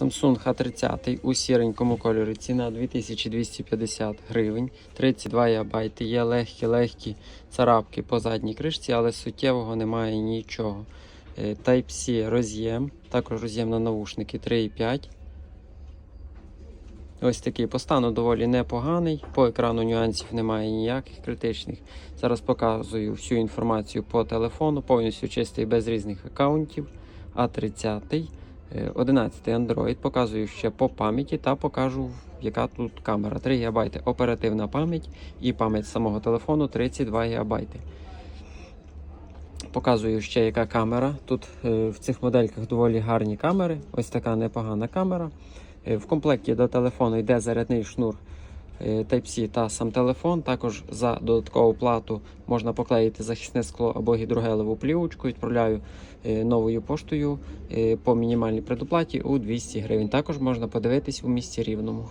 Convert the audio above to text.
Samsung H30 у сіренькому кольорі. Ціна 2250 гривень, 32 ГБ. Є легкі-легкі царапки по задній кришці, але суттєвого немає нічого. Е, Type-C роз'єм, також роз'єм на навушники 3,5. Ось такий по стану доволі непоганий. По екрану нюансів немає ніяких критичних. Зараз показую всю інформацію по телефону, повністю чистий без різних аккаунтів. А30, е, 11 Android. Показую ще по пам'яті та покажу, яка тут камера. 3 ГБ оперативна пам'ять і пам'ять самого телефону 32 ГБ. Показую ще яка камера. Тут е, в цих модельках доволі гарні камери. Ось така непогана камера. Е, В комплекті до телефону йде зарядний шнур е, Type-C та сам телефон. Також за додаткову плату можна поклеїти захисне скло або гідрогелеву плівочку. Відправляю е, новою поштою е, по мінімальній предоплаті у 200 гривень. Також можна подивитись у місті Рівному.